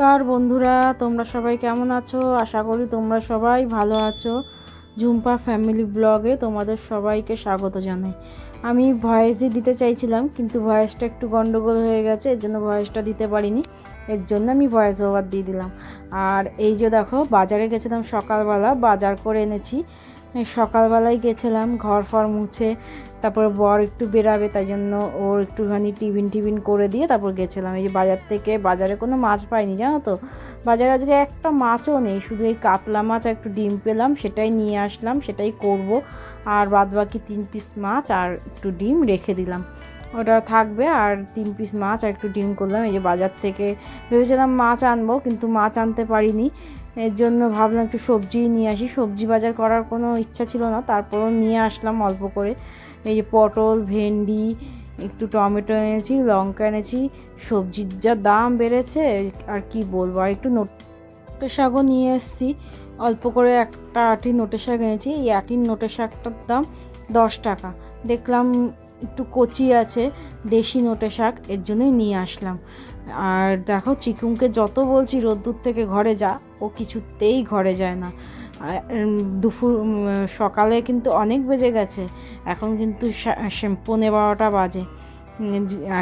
নমস্কার বন্ধুরা, তোমরা সবাই কেমন আছো? আশা করি তোমরা সবাই ভালো আছো। ঝুম্পা ফ্যামিলি ব্লগে তোমাদের সবাইকে স্বাগত জানাই। আমি ভয়েসই দিতে চাইছিলাম, কিন্তু ভয়েসটা একটু গন্ডগোল হয়ে গেছে, এর জন্য ভয়েসটা দিতে পারিনি। এর জন্য আমি ভয়েস ওভার দিয়ে দিলাম। আর এই যে দেখো, বাজারে গেছিলাম সকালবেলা, বাজার করে এনেছি। সকালবেলায় গেছিলাম, ঘর ফর মুছে, তারপরে বর একটু বেরাবে, তাই জন্য ওর একটুখানি টিফিন টিফিন করে দিয়ে তারপর গেছিলাম। এই যে বাজার থেকে, বাজারে কোনো মাছ পাইনি, জানো তো? বাজারে আজকে একটা মাছও নেই, শুধু এই কাতলা মাছ আর একটু ডিম পেলাম, সেটাই নিয়ে আসলাম, সেটাই করব। আর বাদ বাকি তিন পিস মাছ আর একটু ডিম রেখে দিলাম। ওটা থাকবে, আর তিন পিস মাছ আর একটু ডিম করলাম। এই যে বাজার থেকে ভেবেছিলাম মাছ আনব, কিন্তু মাছ আনতে পারিনি। এর জন্য ভাবলাম একটু সবজি নিয়ে আসি। সবজি বাজার করার কোনো ইচ্ছা ছিল না, তারপরও নিয়ে আসলাম অল্প করে। এই যে পটল, ভেন্ডি, একটু টমেটো এনেছি, লঙ্কা এনেছি, সবজির যা দাম বেড়েছে, আর কি বলব? আর একটু নোটে শাকও নিয়ে এসেছি। অল্প করে একটা আটি নোটে শাক এনেছি। এই আটির নোটে শাকটার দাম দশ টাকা। দেখলাম একটু কচি আছে, দেশি নোটে শাক, এর জন্যই নিয়ে আসলাম। আর দেখো চিকুমকে যত বলছি, রোদ্দুর থেকে ঘরে যা। ও কিছুতেই ঘরে যায় না। দুপুর সকালে কিন্তু অনেক বেজে গেছে। এখন কিন্তু পৌনে বারোটা বাজে।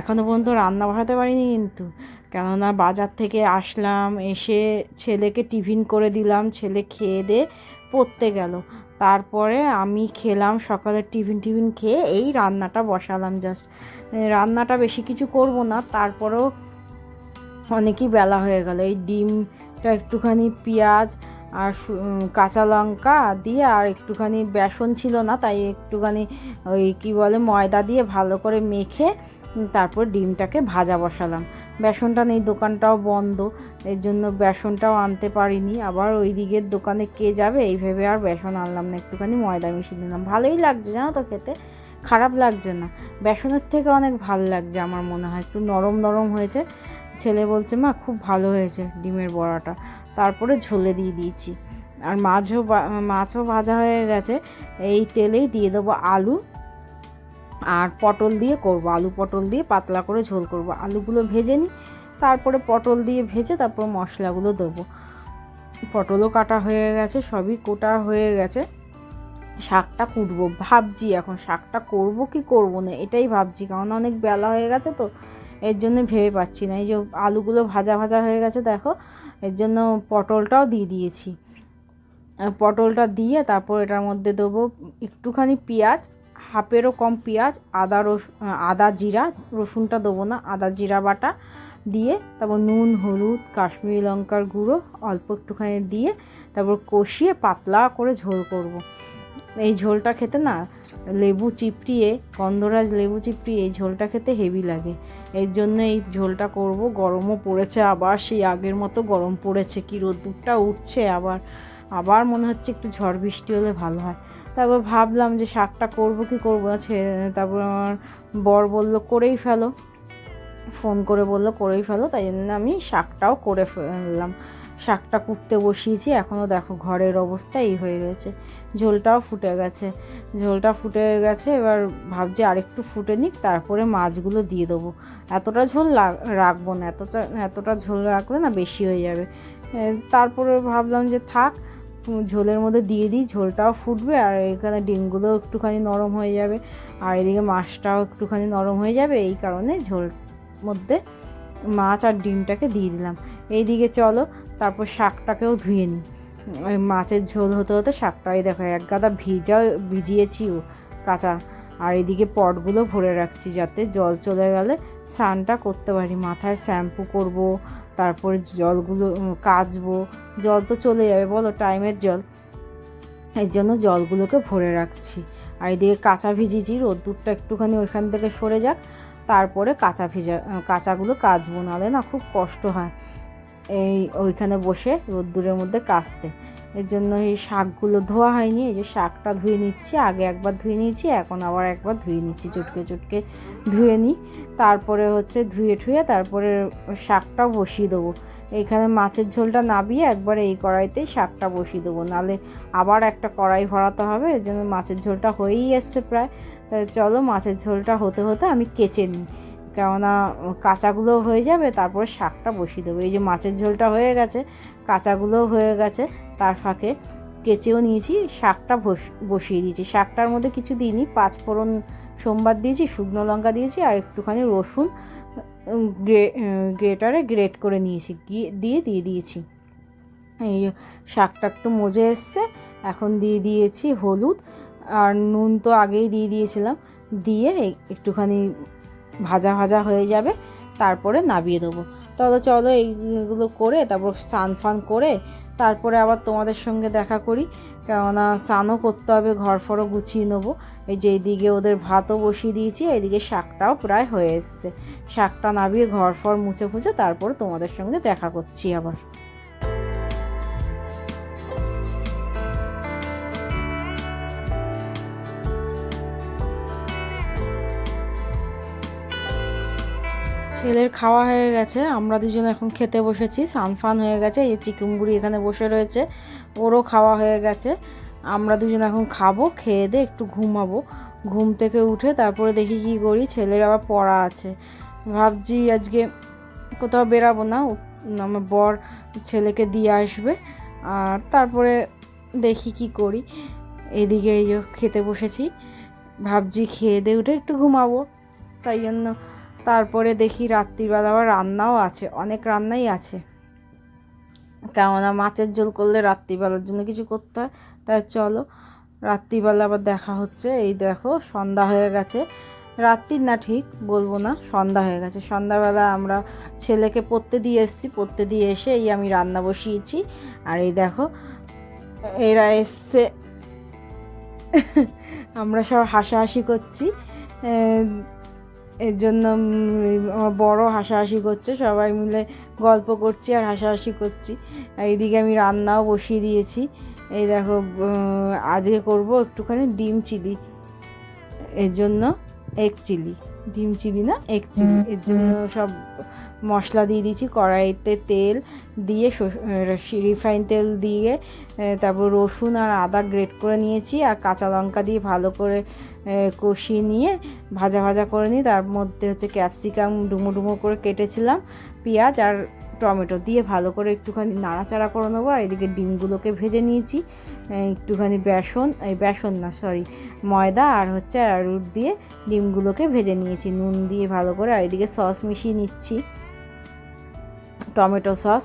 এখনও পর্যন্ত রান্না বসাতে পারিনি কিন্তু। কেননা বাজার থেকে আসলাম, এসে ছেলেকে টিফিন করে দিলাম, ছেলে খেয়ে দিয়ে পড়তে গেল। তারপরে আমি খেলাম সকালে টিফিন টিফিন খেয়ে এই রান্নাটা বসালাম জাস্ট রান্নাটা বেশি কিছু করব না, তারপরেও অনেকই বেলা হয়ে গেল। এই ডিমটা একটুখানি পেঁয়াজ আর কাঁচা লঙ্কা দিয়ে আর একটুখানি বেসন ছিল না, তাই একটুখানি ওই কী বলে ময়দা দিয়ে ভালো করে মেখে তারপর ডিমটাকে ভাজা বসালাম। বেসনটা নেই, দোকানটাও বন্ধ, এর জন্য বেসনটাও আনতে পারিনি। আবার ওই দিকের দোকানে কে যাবে, এই ভেবে আর বেসন আনলাম না, একটুখানি ময়দা মিশিয়ে দিলাম। ভালোই লাগছে, জানো তো খেতে? খারাপ লাগছে না। বেসনের থেকে অনেক ভালো লাগছে, আমার মনে হয়। একটু নরম নরম হয়েছে। ছেলে বলছে, মা, খুব ভালো হয়েছে ডিমের বড়াটা। তারপরে ঝোলে দিয়ে দিয়েছি। আর মাছও মাছও ভাজা হয়ে গেছে। এই তেলেই দিয়ে দেবো আলু আর পটল দিয়ে করব। আলু পটল দিয়ে পাতলা করে ঝোল করব। আলুগুলো ভেজে নিই, তারপরে পটল দিয়ে ভেজে তারপর মশলাগুলো দেবো। পটলও কাটা হয়ে গেছে, সবই কোটা হয়ে গেছে। শাকটা কুটবো, ভাবছি এখন শাকটা করব কি করব না, এটাই ভাবছি। কারণ অনেক বেলা হয়ে গেছে তো। এর জন্য ভেবে পাচ্ছি না এই যে আলুগুলো ভাজা ভাজা হয়ে গেছে, দেখো, এর জন্য পটলটাও দিয়ে দিয়েছি পটলটা দিয়ে তারপর এটার মধ্যে দেবো একটুখানি পেঁয়াজ, হাফেরও কম পেঁয়াজ, আদা রস আদা জিরা, রসুনটা দেবো না, আদা জিরা বাটা দিয়ে তারপর নুন, হলুদ, কাশ্মীরি লঙ্কার গুঁড়ো অল্প একটুখানি দিয়ে তারপর কষিয়ে পাতলা করে ঝোল করব। এই ঝোলটা খেতে না লেবু চিপড়িয়ে গন্ধরাজ লেবু চিপড়িয়ে এই ঝোলটা খেতে হেভি লাগে। এর জন্য এই ঝোলটা করব। গরমও পড়েছে আবার, সেই আগের মতো গরম পড়েছে। কি রোদ্দুরটা উঠছে আবার। আবার মনে হচ্ছে একটু ঝড় বৃষ্টি হলে ভালো হয়। তারপর ভাবলাম যে শাকটা করব কি করব না তারপর আমার বর বলল, করেই ফেলো। ফোন করে বলল, করেই ফেলো। তাই জন্য আমি শাকটাও করে ফেললাম। শাকটা কুটতে বসিয়েছি এখনও দেখো ঘরের অবস্থা এই হয়ে রয়েছে। ঝোলটাও ফুটে গেছে। ঝোলটা ফুটে গেছে, এবার ভাবছি আরেকটু ফুটে নিক, তারপরে মাছগুলো দিয়ে দেবো। এতটা ঝোল রাখব না, এতটা এতটা ঝোল রাখলে না বেশি হয়ে যাবে। তারপরে ভাবলাম যে থাক ঝোলের মধ্যে দিয়ে দিই, ঝোলটাও ফুটবে, আর এখানে ডিমগুলো একটুখানি নরম হয়ে যাবে, আর এদিকে মাছটাও একটুখানি নরম হয়ে যাবে, এই কারণে ঝোল মধ্যে মাছ আর ডিমটাকে দিয়ে দিলাম। এইদিকে চলো, তারপর শাকটাকেও ধুয়ে নিই। মাছের ঝোল হতে হতে শাকটাই দেখো, এক গাদা ভিজা ভিজিয়েছিও কাঁচা। আর এদিকে পটগুলো ভরে রাখছি যাতে জল চলে গেলে স্নানটা করতে পারি। মাথায় শ্যাম্পু করব, তারপরে জলগুলো কাচবো। জল তো চলে যাবে, বলো টাইমের জল। এর জন্য জলগুলোকে ভরে রাখছি। আর এদিকে কাঁচা ভিজিয়েছি, রোদ্দুরটা একটুখানি ওইখান থেকে সরে যাক। তারপরে কাঁচা ভিজা কাঁচাগুলো কাচবো নাহলে না খুব কষ্ট হয়। এই ওইখানে বসে রোদ্দুরের মধ্যে কাচতে। এর জন্য এই শাকগুলো ধোয়া হয়নি, এই যে শাকটা ধুয়ে নিচ্ছি, আগে একবার ধুয়ে নিয়েছি, এখন আবার একবার ধুয়ে নিচ্ছি, চটকে চটকে ধুয়ে নিই। তারপরে হচ্ছে ধুয়ে ঠুয়ে তারপরে শাকটাও বসিয়ে দেবো। এইখানে মাছের ঝোলটা নাবিয়ে একবার এই কড়াইতেই শাকটা বসিয়ে দেবো। নাহলে আবার একটা কড়াই ভরাতে হবে এর জন্য মাছের ঝোলটা হয়েই এসছে প্রায়। চলো মাছের ঝোলটা হতে হতে আমি কেচে নিই। কেননা কাঁচাগুলো হয়ে যাবে, তারপরে শাকটা বসিয়ে দেবো। এই যে মাছের ঝোলটা হয়ে গেছে, কাঁচাগুলোও হয়ে গেছে, তার ফাঁকে কেচেও নিয়েছি, শাকটা বসিয়ে দিয়েছি। শাকটার মধ্যে কিছু দিইনি পাঁচ ফোড়ন সোমবার দিয়েছি, শুকনো লঙ্কা দিয়েছি, আর একটুখানি রসুন গ্রেটারে গ্রেট করে নিয়েছি দিয়ে দিয়ে দিয়েছি। এই শাকটা একটু মজে এসছে, এখন দিয়ে দিয়েছি হলুদ, আর নুন তো আগেই দিয়ে দিয়েছিলাম, দিয়ে একটুখানি ভাজা ভাজা হয়ে যাবে, তারপরে নাবিয়ে দেবো। তাহলে চলো এইগুলো করে, তারপর স্নান ফান করে, তারপরে আবার তোমাদের সঙ্গে দেখা করি। কেননা স্নানও করতে হবে ঘর ফরও গুছিয়ে নেব। এই যে এইদিকে ওদের ভাতও বসিয়ে দিয়েছি, এইদিকে শাকটাও প্রায় হয়ে এসছে। শাকটা নাবিয়ে ঘর ফর মুছে ফুছে তারপর তোমাদের সঙ্গে দেখা করছি আবার। ছেলের খাওয়া হয়ে গেছে। আমরা দুজন এখন খেতে বসেছি। সানফান হয়ে গেছে। এই চিকুমগুড়ি এখানে বসে রয়েছে, ওরও খাওয়া হয়ে গেছে। আমরা দুজন এখন খাব, খেয়ে দিয়ে একটু ঘুমাবো। ঘুম থেকে উঠে তারপরে দেখি কি করি, ছেলের আবার পড়া আছে। ভাবছি আজকে কোথাও বেরাবো না আমার বর ছেলেকে দিয়ে আসবে, আর তারপরে দেখি কি করি। এদিকে এই খেতে বসেছি, ভাবছি খেয়ে দিয়ে উঠে একটু ঘুমাবো। তাই জন্য তারপরে দেখি রাত্রিবেলা আবার রান্নাও আছে, অনেক রান্নাই আছে। কেননা মাছের ঝোল করলে রাত্রিবেলার জন্য কিছু করতে হয়, তাই চলো, রাত্রিবেলা আবার দেখা হচ্ছে। এই দেখো, সন্ধ্যা হয়ে গেছে। রাত্রির না ঠিক, বলব না, সন্ধ্যা হয়ে গেছে। সন্ধ্যাবেলা আমরা ছেলেকে পড়তে দিয়ে এসেছি, পড়তে দিয়ে এসে এই আমি রান্না বসিয়েছি। আর এই দেখো, এরা এসছে। আমরা সব হাসাহাসি করছি। এর জন্য আমার বড় হাসাহাসি করছে সবাই মিলে গল্প করছি আর হাসাহাসি করছি। এইদিকে আমি রান্নাও বসিয়ে দিয়েছি। এই দেখো আজকে করব একটুখানি ডিম চিলি। এর জন্য এক চিলি। ডিম চিলি না? এক চিলি। এর জন্য সব মশলা দিয়ে দিয়েছি, কড়াইতে তেল দিয়ে রিফাইন তেল দিয়ে তারপর রসুন আর আদা গ্রেট করে নিয়েছি আর কাঁচা লঙ্কা দিয়ে ভালো করে কষিয়ে নিয়ে ভাজা ভাজা করে নিই তার মধ্যে হচ্ছে ক্যাপসিকাম ডুমো ডুমো করে কেটেছিলাম, পেঁয়াজ আর টমেটো দিয়ে ভালো করে একটুখানি নাড়াচাড়া করে নেব আর এদিকে ডিমগুলোকে ভেজে নিয়েছি একটুখানি বেসন, এই বেসন না সরি ময়দা আর হচ্ছে অ্যারুট দিয়ে ডিমগুলোকে ভেজে নিয়েছি, নুন দিয়ে ভালো করে আর এদিকে সস মিশিয়ে নিচ্ছি। টমেটো সস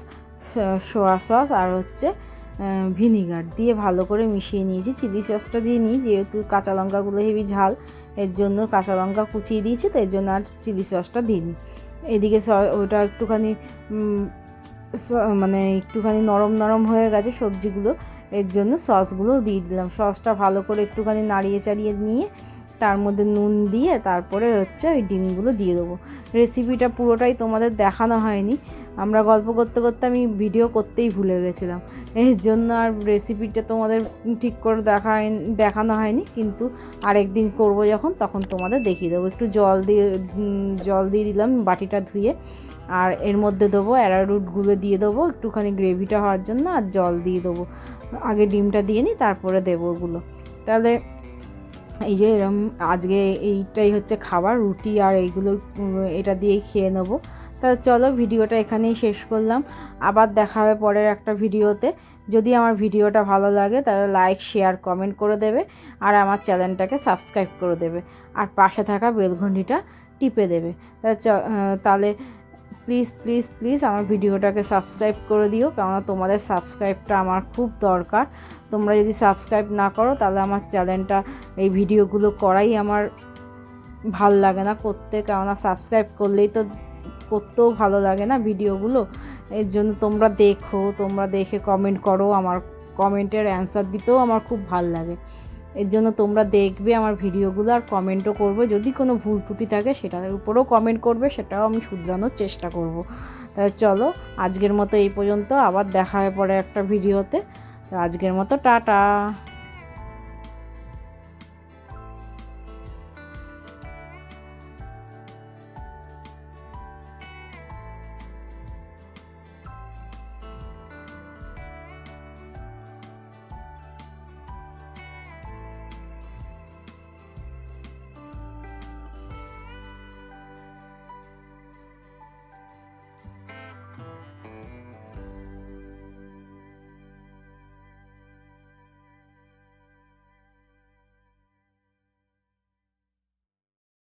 সোয়া সস আর হচ্ছে ভিনিগার দিয়ে ভালো করে মিশিয়ে নিয়েছি। চিলি সসটা দিয়ে নিই, যেহেতু কাঁচা লঙ্কাগুলো হেভি ঝাল, এর জন্য কাঁচা লঙ্কা কুচিয়ে দিয়েছি, তো এর জন্য আর চিলি সসটা দিইনি এদিকে স, ওটা একটুখানি মানে একটুখানি নরম নরম হয়ে গেছে সবজিগুলো, এর জন্য সসগুলো দিয়ে দিলাম। সসটা ভালো করে একটুখানি নাড়িয়ে চাড়িয়ে নিয়ে, তার মধ্যে নুন দিয়ে তারপরে হচ্ছে ওই ডিমগুলো দিয়ে দেবো। রেসিপিটা পুরোটাই তোমাদের দেখানো হয়নি আমরা গল্প করতে করতে আমি ভিডিও করতেই ভুলে গেছিলাম। এর জন্য আর রেসিপিটা তোমাদের ঠিক করে দেখা দেখানো হয়নি। কিন্তু আরেকদিন করব যখন, তখন তোমাদের দেখিয়ে দেবো। একটু জল দিয়ে জল দিয়ে দিলাম বাটিটা ধুয়ে। আর এর মধ্যে দেবো অ্যারারুটগুলো দিয়ে দেবো, একটুখানি গ্রেভিটা হওয়ার জন্য, আর জল দিয়ে দেবো। আগে ডিমটা দিয়ে নিই, তারপরে দেবো ওগুলো। তাহলে এই যে এরম, আজকে এইটাই হচ্ছে খাবার, রুটি আর এইগুলো এটা দিয়েই খেয়ে নেব। তা চলো ভিডিওটা এখানেই শেষ করলাম। আবার দেখা হবে পরের একটা ভিডিওতে। যদি আমার ভিডিওটা ভালো লাগে, তাহলে লাইক শেয়ার কমেন্ট করে দেবে আর আমার চ্যানেলটাকে সাবস্ক্রাইব করে দেবে। আর পাশে থাকা বেলঘণ্টিটা টিপে দেবে। তা তাহলে প্লিজ প্লিজ প্লিজ আমার ভিডিওটাকে সাবস্ক্রাইব করে দিও, কেননা তোমাদের সাবস্ক্রাইবটা আমার খুব দরকার। তোমরা যদি সাবস্ক্রাইব না করো, তাহলে আমার চ্যানেলটা, এই ভিডিওগুলো করাই আমার ভালো লাগে না করতে। কেননা সাবস্ক্রাইব করলেই তো করতেও ভালো লাগে না ভিডিওগুলো। এর জন্য তোমরা দেখো, তোমরা দেখে কমেন্ট করো, আমার কমেন্টের অ্যান্সার দিতেও আমার খুব ভালো লাগে। এর জন্য তোমরা দেখবে আমার ভিডিওগুলো আর কমেন্টও করবে। যদি কোনো ভুল ত্রুটি থাকে সেটার উপরেও কমেন্ট করবে, সেটাও আমি শুধরানোর চেষ্টা করব। তাহলে চলো, আজকের মতো এই পর্যন্ত। আবার দেখা হয় পরে একটা ভিডিওতে। আজকের মতো, টাটা।